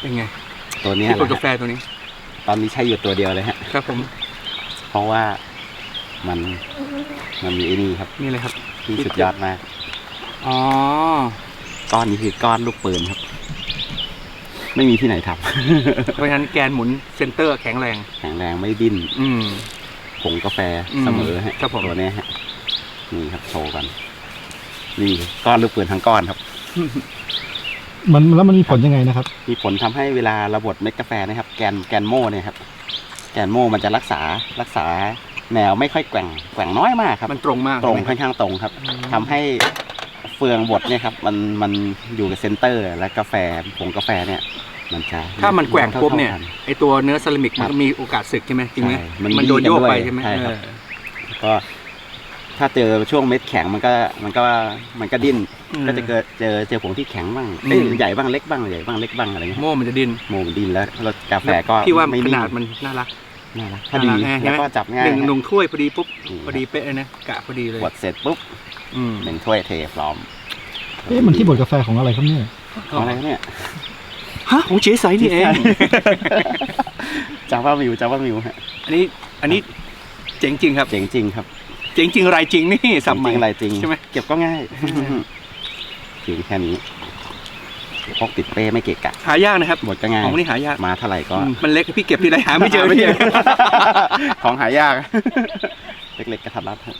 เป็นไงตัวเนี้ยที่แหกละดกาแฟฮะตัวนี้ ตอนนี้ใช้อยู่ตัวเดียวเลยฮะ ครับผม เพราะว่ามันมันมีไอ้นี่ครับ นี่เลยครับที่สุดยอดมาก อ๋อ ก้อนนี้คือก้อนลูกปืนครับ ไม่มีที่ไหนทำเพราะฉะนั้นแกนหมุนเซนเตอร์แข็งแรง แข็งแรงไม่ดิ้น อืมผงกาแฟอืมเสมอฮะครับผมตัวเนี้ยฮะ นี่ครับโชว์กัน นี่ก้อนลูกปืนทั้งก้อนครับ มันแล้วมันมีผลยังไงนะครับ มีผลทำให้เวลาเราบดเม็ดกาแฟนะครับ แกนแกนโม่เนี่ยครับ แกนโม่มันจะรักษารักษาแนวไม่ค่อยแกว่งแกว่งน้อยมากครับ มันตรงมากตรงใช่ไหมค่อนข้างตรงครับทำให้เฟืองบดเนี่ยครับมันมันอยู่กับเซนเตอร์ และกาแฟผงกาแฟเนี่ย มันจะถ้ามันแกว่งปุ๊บเนี่ย ท่าๆกั ไอตัวเนื้อเซรามิกครัมันบก็มีโอกาสสึกใช่ไหมจริงไหมใช่มันมันโดนโยกไปบี้กันด้วยใช่ไหมใช่ครับ เออ ก็ ถ้าเจอช่วงเม็ดแข็งมันก็มันก็มันก็ดิ้นก็จะเกิดเจอเจอผงที่แข็งบ้างเอ้ยอืมใหญ่บ้างเล็กบ้างใหญ่บ้างเล็กบ้างอะไรเงี้ยโม่มันจะดิ้นโมมันดิ้นแล้วแล้วกาแฟก็พี่ว่าไม่ขนิ่งนาดมันน่ารักน่ารักพอดีน่ารักไงแล้วก็จับง่ายหนึ่งฮะหนุ่งถ้วยพอดีปุ๊บนี่พอดีเป๊ะเลยนะกะพอดีเลยบดเสร็จปุ๊บอืมหนึ่งถ้วยเทพร้อมเอ๊ะมันที่บดกาแฟของอะไรครับเนี่ยของอะไรเนี่ยฮะของเฉยใสนี่เองจาว่ามิวจาว่ามิวฮะอันนี้อันนี้เจ๋งจริงครับเจ๋งจริงครับ เจ๋งจริงรายจริงนี่สับจใหม่ริงอะไรจริงใช่ไหมเก็บก็ง่ายเพียงแค่นี้พกติดเป้ไม่เกะกะหายากนะครับหมดก็ง่ายของนี่หายากมาเท่าไหร่ก็อืมมันเล็กพี่เก็บทีไรหาไม่เจอไม่พี่เจอของหายาก เล็กๆกระทัดรัดฮะ